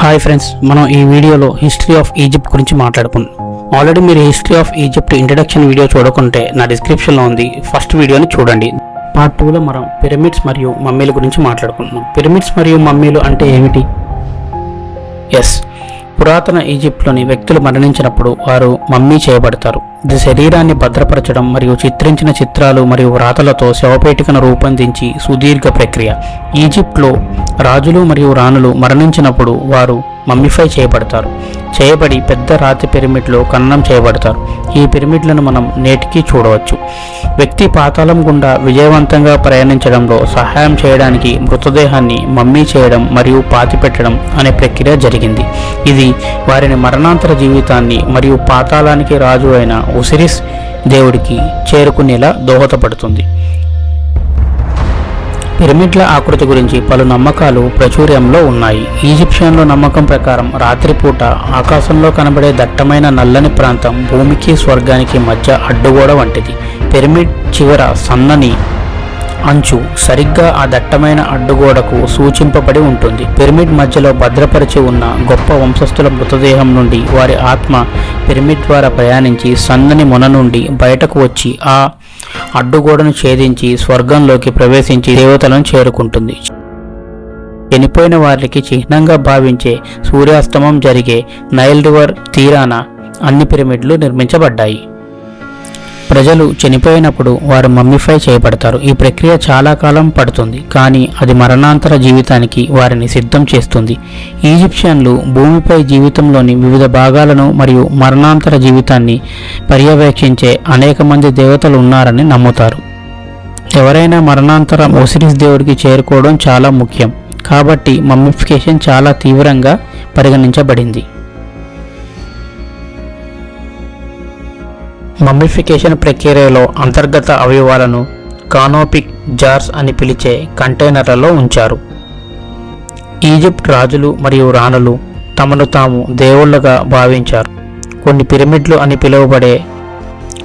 Hi friends మనం ఈ వీడియోలో హిస్టరీ ఆఫ్ ఈజిప్ట్ గురించి మాట్లాడుకుందాం ఆల్రెడీ మీరు history of Egypt introduction video చూడకుంటే నా డిస్క్రిప్షన్లో ఉంది. ఫస్ట్ వీడియోని చూడండి. పార్ట్ టూలో మనం పిరమిడ్స్ మరియు మమ్మీల గురించి మాట్లాడుకుంటున్నాం. పిరమిడ్స్ మరియు మమ్మీలు అంటే ఏమిటి? ఎస్ పురాతన ఈజిప్ట్లోని వ్యక్తులు మరణించినప్పుడు వారు మమ్మీ చేయబడతారు. ఇది శరీరాన్ని భద్రపరచడం మరియు చిత్రించిన చిత్రాలు మరియు వ్రాతలతో శవపేటికను రూపొందించి సుదీర్ఘ ప్రక్రియ. ఈజిప్ట్లో రాజులు మరియు రాణులు మరణించినప్పుడు వారు మమ్మిఫై చేయబడతారు. చేయబడి పెద్ద రాతి పిరమిడ్లో ఖననం చేయబడతారు. ఈ పిరమిడ్లను మనం నేటికి చూడవచ్చు. వ్యక్తి పాతాళం గుండా విజయవంతంగా ప్రయాణించడంలో సహాయం చేయడానికి మృతదేహాన్ని మమ్మీ చేయడం మరియు పాతిపెట్టడం అనే ప్రక్రియ జరిగింది. ఇది వారిని మరణాంతర జీవితాన్ని మరియు పాతాళానికి రాజు అయిన ఒసిరిస్ దేవుడికి చేరుకునేలా దోహదపడుతుంది. పిరమిడ్ల ఆకృతి గురించి పలు నమ్మకాలు ప్రాచుర్యంలో ఉన్నాయి. ఈజిప్షియన్ల నమ్మకం ప్రకారం రాత్రిపూట ఆకాశంలో కనబడే దట్టమైన నల్లని ప్రాంతం భూమికి స్వర్గానికి మధ్య అడ్డుగోడ వంటిది. పిరమిడ్ చివర సన్నని అంచు సరిగ్గా ఆ దట్టమైన అడ్డుగోడకు సూచింపబడి ఉంటుంది. పిరమిడ్ మధ్యలో భద్రపరిచి ఉన్న గొప్ప వంశస్థుల మృతదేహం నుండి వారి ఆత్మ పిరమిడ్ ద్వారా ప్రయాణించి సన్నని మొన నుండి బయటకు వచ్చి ఆ అడ్డుగోడను ఛేదించి స్వర్గంలోకి ప్రవేశించి దేవతలను చేరుకుంటుంది. చనిపోయిన వారికి చిహ్నంగా భావించే సూర్యాస్తమం జరిగే నైల్ రివర్ తీరాన అన్ని పిరమిడ్లు నిర్మించబడ్డాయి. ప్రజలు చనిపోయినప్పుడు వారు మమ్మిఫై చేయబడతారు. ఈ ప్రక్రియ చాలా కాలం పడుతుంది కానీ అది మరణాంతర జీవితానికి వారిని సిద్ధం చేస్తుంది. ఈజిప్షియన్లు భూమిపై జీవితంలోని వివిధ భాగాలను మరియు మరణాంతర జీవితాన్ని పర్యవేక్షించే అనేక మంది దేవతలు ఉన్నారని నమ్ముతారు. ఎవరైనా మరణాంతరం ఒసిరిస్ దేవుడికి చేరుకోవడం చాలా ముఖ్యం కాబట్టి మమ్మిఫికేషన్ చాలా తీవ్రంగా పరిగణించబడింది. మమ్మిఫికేషన్ ప్రక్రియలో అంతర్గత అవయవాలను కానోపిక్ జార్స్ అని పిలిచే కంటైనర్లలో ఉంచారు. ఈజిప్ట్ రాజులు మరియు రాణులు తమను తాము దేవుళ్ళుగా భావించారు. కొన్ని పిరమిడ్లు అని పిలువబడే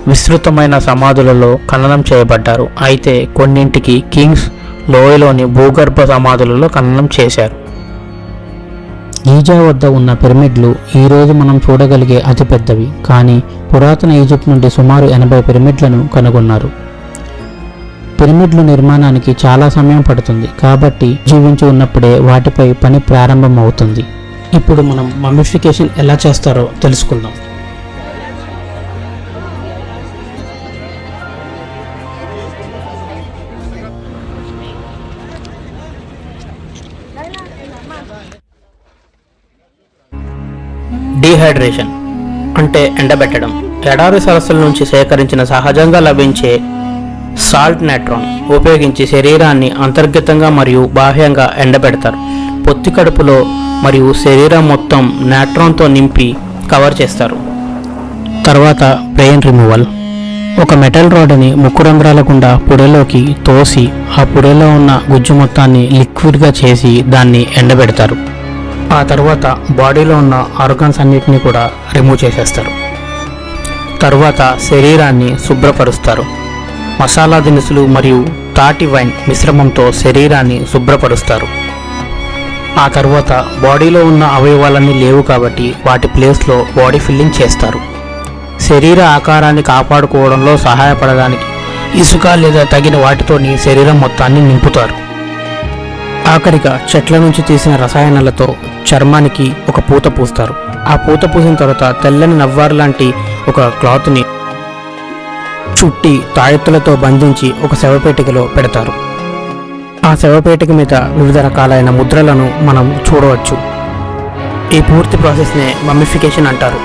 విస్తృతమైన సమాధులలో ఖననం చేయబడ్డారు. అయితే కొన్నింటికి కింగ్స్ లోయలోని భూగర్భ సమాధులలో ఖననం చేశారు. గీజా వద్ద ఉన్న పిరమిడ్లు ఈరోజు మనం చూడగలిగే అతిపెద్దవి. కానీ పురాతన ఈజిప్ట్ నుండి సుమారు ఎనభై పిరమిడ్లను కనుగొన్నారు. పిరమిడ్ల నిర్మాణానికి చాలా సమయం పడుతుంది. కాబట్టి జీవించి ఉన్నప్పుడే వాటిపై పని ప్రారంభం అవుతుంది ఇప్పుడు మనం మమ్మిఫికేషన్ ఎలా చేస్తారో తెలుసుకుందాం. డీహైడ్రేషన్ అంటే ఎండబెట్టడం. ఎడారి సరస్సుల నుంచి సేకరించిన సహజంగా లభించే సాల్ట్ నెట్రాన్ ఉపయోగించి శరీరాన్ని అంతర్గతంగా మరియు బాహ్యంగా ఎండబెడతారు. పొత్తి కడుపులో మరియు శరీరం మొత్తం నాట్రాన్తో నింపి కవర్ చేస్తారు. తర్వాత బ్రెయిన్ రిమూవల్. ఒక మెటల్ రాడ్ని ముక్కు రంధ్రాల గుండా పుడెలోకి తోసి ఆ పొడిలో ఉన్న గుజ్జు మొత్తాన్ని లిక్విడ్గా చేసి దాన్ని ఎండబెడతారు. ఆ తర్వాత బాడీలో ఉన్న ఆర్గన్స్ అన్నిటిని కూడా రిమూవ్ చేసేస్తారు. తర్వాత శరీరాన్ని శుభ్రపరుస్తారు. మసాలా దినుసులు మరియు తాటి వైన్ మిశ్రమంతో శరీరాన్ని శుభ్రపరుస్తారు. ఆ తర్వాత బాడీలో ఉన్న అవయవాలన్నీ లేవు కాబట్టి వాటి ప్లేస్లో బాడీ ఫిల్లింగ్ చేస్తారు. శరీర ఆకారాన్ని కాపాడుకోవడంలో సహాయపడడానికి ఇసుక లేదా తగిన వాటితోని శరీరం మొత్తాన్ని నింపుతారు. ఆఖరిగా చెట్ల నుంచి తీసిన రసాయనాలతో చర్మానికి ఒక పూత పూస్తారు. ఆ పూత పూసిన తర్వాత తెల్లని నవ్వారు లాంటి ఒక క్లాత్ని చుట్టి తాయెత్తులతో బంధించి ఒక శవపేటికలో పెడతారు. ఆ శవపేటిక మీద వివిధ రకాలైన ముద్రలను మనం చూడవచ్చు. ఈ పూర్తి ప్రాసెస్నే మమ్మిఫికేషన్ అంటారు.